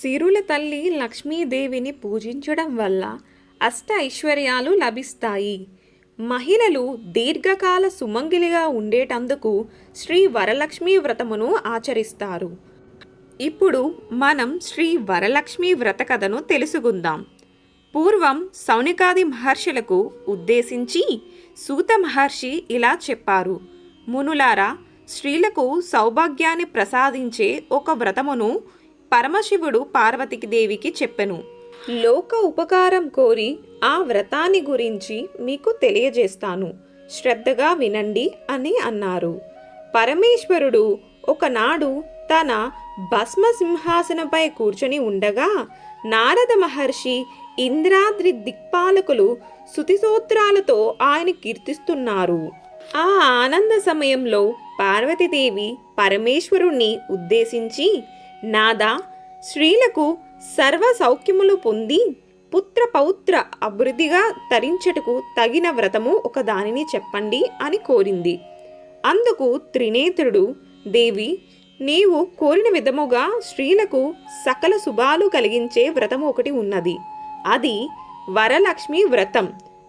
సిరుల తల్లి లక్ష్మీదేవిని పూజించడం వల్ల అష్ట ఐశ్వర్యాలు లభిస్తాయి. మహిళలు దీర్ఘకాల సుమంగిలిగా ఉండేటందుకు శ్రీ వరలక్ష్మీ వ్రతమును ఆచరిస్తారు. ఇప్పుడు మనం శ్రీ వరలక్ష్మి వ్రత కథను తెలుసుకుందాం. పూర్వం సౌనికాది మహర్షులకు ఉద్దేశించి సూత మహర్షి ఇలా చెప్పారు. మునులారా స్త్రీలకు సౌభాగ్యాన్ని ప్రసాదించే ఒక వ్రతమును పరమశివుడు పార్వతికి దేవికి చెప్పెను. లోక ఉపకారం కోరి ఆ వ్రతాన్ని గురించి మీకు తెలియజేస్తాను. శ్రద్ధగా వినండి అని అన్నారు. పరమేశ్వరుడు ఒకనాడు తన భస్మ సింహాసనంపై కూర్చొని ఉండగా నారద మహర్షి ఇంద్రాద్రి దిక్పాలకులు శుతిసూత్రాలతో ఆయన కీర్తిస్తున్నారు. ఆ ఆనంద సమయంలో పార్వతీదేవి పరమేశ్వరుణ్ణి ఉద్దేశించి నాదా స్త్రీలకు సర్వ సౌఖ్యములు పొంది పుత్ర పౌత్ర అభివృద్ధిగా తరించటకు తగిన వ్రతము ఒక దానిని చెప్పండి అని కోరింది. అందుకు త్రినేత్రుడు దేవి నీవు కోరిన విధముగా స్త్రీలకు సకల శుభాలు కలిగించే వ్రతము ఒకటి ఉన్నది. అది వరలక్ష్మి వ్రతం.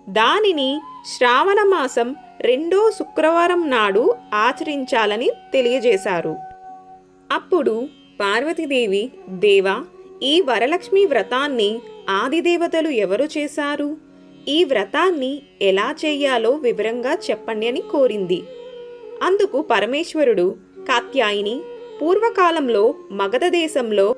దానిని శ్రావణ మాసం రెండో శుక్రవారం నాడు ఆచరించాలని తెలియజేశారు. అప్పుడు పార్వతీదేవి దేవా ఈ వరలక్ష్మి వ్రతాన్ని ఆదిదేవతలు ఎవరు చేశారు? ఈ వ్రతాన్ని ఎలా చేయాలో వివరంగా చెప్పండి అని కోరింది. అందుకు పరమేశ్వరుడు కాత్యాయిని పూర్వకాలంలో మగధ దేశంలో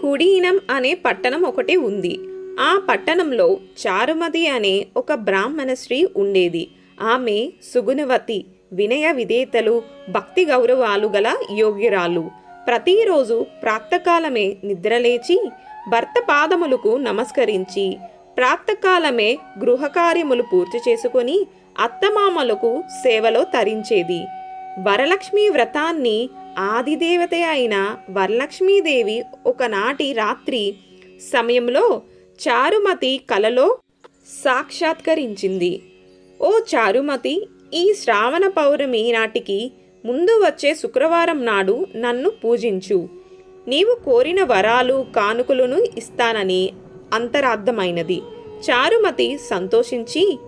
కుడీనం అనే పట్టణం ఒకటి ఉంది. ఆ పట్టణంలో చారుమతి అనే ఒక బ్రాహ్మణ స్త్రీ ఉండేది. ఆమె సుగుణవతి వినయ విధేతలు భక్తి గౌరవాలు గల యోగ్యురాలు. ప్రతిరోజు ప్రాతకాలమే నిద్రలేచి భర్త పాదములకు నమస్కరించి ప్రాతకాలమే గృహకార్యములు పూర్తి చేసుకొని అత్తమామలకు సేవలో తరించేది. వరలక్ష్మి వ్రతాన్ని ఆదిదేవత అయిన వరలక్ష్మీదేవి ఒకనాటి రాత్రి సమయంలో చారుమతి కలలో సాక్షాత్కరించింది. ఓ చారుమతి ఈ శ్రావణ పౌర్ణమి నాటికి ముందు వచ్చే శుక్రవారం నాడు నన్ను పూజించు. నీవు కోరిన వరాలు కానుకలను ఇస్తానని అంతరార్థమైనది. చారుమతి సంతోషించి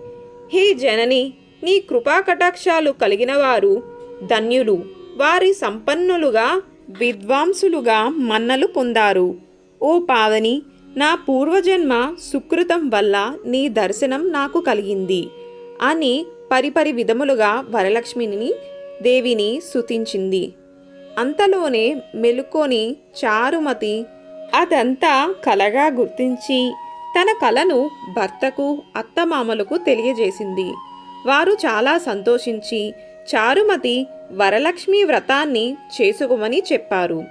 హే జనని నీ కృపా కటాక్షాలు కలిగిన వారు ధన్యులు. వారి సంపన్నులుగా విద్వాంసులుగా మన్నలు పొందారు. ఓ పావని నా పూర్వజన్మ సుకృతం వల్ల నీ దర్శనం నాకు కలిగింది అని పరిపరి విధములుగా వరలక్ష్మిని దేవిని సుతించింది అంతలోనే మెలుకొని చారుమతి అదంతా కలగా గుర్తించి తన కలను భర్తకు అత్తమామలకు తెలియజేసింది. వారు చాలా సంతోషించి చారుమతి వరలక్ష్మి వ్రతాన్ని చేసుకోమని చెప్పారు.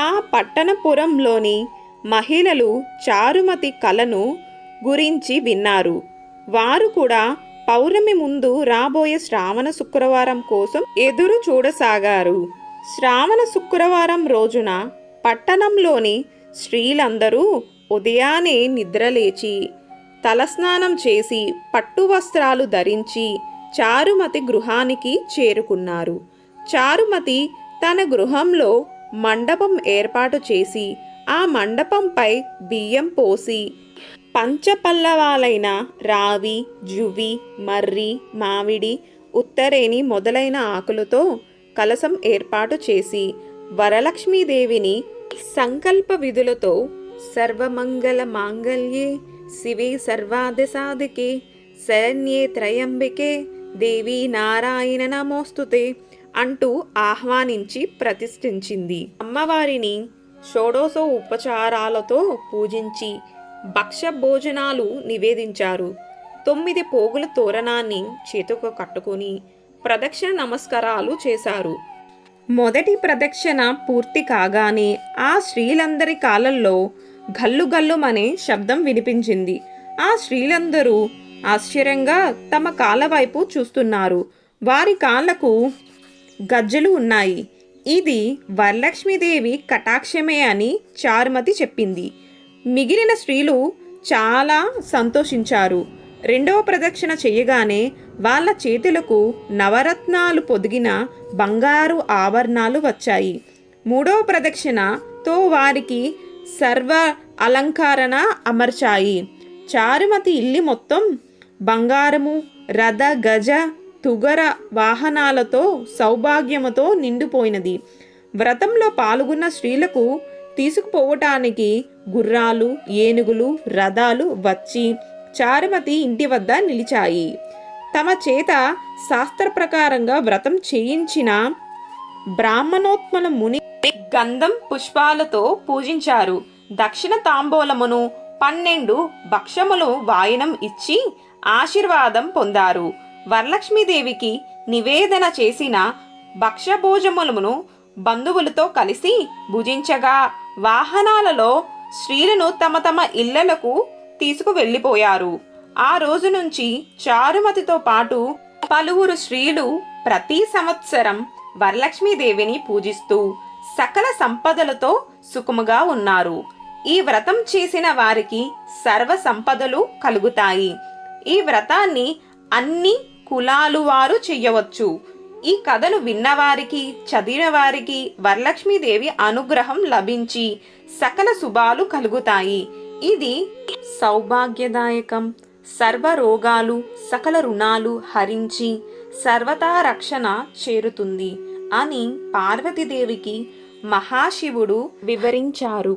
ఆ పట్టణపురంలోని మహిళలు చారుమతి కలను గురించి విన్నారు. వారు కూడా పౌర్ణమి ముందు రాబోయే శ్రావణ శుక్రవారం కోసం ఎదురు చూడసాగారు. శ్రావణ శుక్రవారం రోజున పట్టణంలోని స్త్రీలందరూ ఉదయాన్నే నిద్రలేచి తలస్నానం చేసి పట్టు వస్త్రాలు ధరించి చారుమతి గృహానికి చేరుకున్నారు. చారుమతి తన గృహంలో మండపం ఏర్పాటు చేసి ఆ మండపంపై బియ్యం పోసి పంచపల్లవాలైన రావి జువి మర్రి మామిడి ఉత్తరేని మొదలైన ఆకులతో కలసం ఏర్పాటు చేసి వరలక్ష్మీదేవిని సంకల్ప విధులతో సర్వమంగళ మాంగళ్యే శివే సర్వాదసాధికే శరణ్యే త్రయంబికే దేవి నారాయణ నమోస్తుతే అంటూ ఆహ్వానించి ప్రతిష్ఠించింది. అమ్మవారిని షోడోసో ఉపచారాలతో పూజించి భక్ష భోజనాలు నివేదించారు. తొమ్మిది పోగుల తోరణాన్ని చేతుకు కట్టుకొని ప్రదక్షిణ నమస్కారాలు చేశారు. మొదటి ప్రదక్షిణ పూర్తి కాగానే ఆ స్త్రీలందరి కాలల్లో గల్లు గల్లుమనే శబ్దం వినిపించింది. ఆ స్త్రీలందరూ ఆశ్చర్యంగా తమ కాళ్ళ వైపు చూస్తున్నారు. వారి కాళ్ళకు గజ్జలు ఉన్నాయి. ఇది వరలక్ష్మీదేవి కటాక్షమే అని చారుమతి చెప్పింది. మిగిలిన స్త్రీలు చాలా సంతోషించారు. రెండవ ప్రదక్షిణ చేయగానే వాళ్ళ చేతులకు నవరత్నాలు పొదిగిన బంగారు ఆభరణాలు వచ్చాయి. మూడవ ప్రదక్షిణతో వారికి సర్వ అలంకరణ అమర్చాయి. చారుమతి ఇల్లి మొత్తం బంగారము రథ గజ తుగర వాహనాలతో సౌభాగ్యముతో నిండిపోయినది. వ్రతంలో పాల్గొన్న స్త్రీలకు తీసుకుపోవటానికి గుర్రాలు ఏనుగులు రథాలు వచ్చి చారుమతి ఇంటి వద్ద నిలిచాయి. తమ చేత శాస్త్ర ప్రకారంగా వ్రతం చేయించిన బ్రాహ్మణోత్మల ముని గంధం పుష్పాలతో పూజించారు. దక్షిణ తాంబూలమును పన్నెండు భక్షములు వాయనం ఇచ్చి ఆశీర్వాదం పొందారు. వరలక్ష్మీదేవికి నివేదన చేసిన భక్షభోజములను బంధువులతో కలిసి భుజించగా వాహనాలలో స్త్రీలను తమ తమ ఇళ్ళలకు తీసుకు వెళ్ళిపోయారు ఆ రోజు నుంచి చారుమతితో పాటు పలువురు స్త్రీలు ప్రతి సంవత్సరం వరలక్ష్మీదేవిని పూజిస్తూ సకల సంపదలతో సుఖముగా ఉన్నారు. ఈ వ్రతం చేసిన వారికి సర్వ సంపదలు కలుగుతాయి. ఈ వ్రతాన్ని అన్ని కులాలు వారు చెయ్యవచ్చు ఈ కథలు విన్నవారికి చదివిన వారికి వరలక్ష్మీదేవి అనుగ్రహం లభించి సకల శుభాలు కలుగుతాయి. ఇది సౌభాగ్యదాయకం. సర్వ రోగాలు సకల రుణాలు హరించి సర్వతా రక్షణ చేరుతుంది అని పార్వతీదేవికి మహాశివుడు వివరించారు.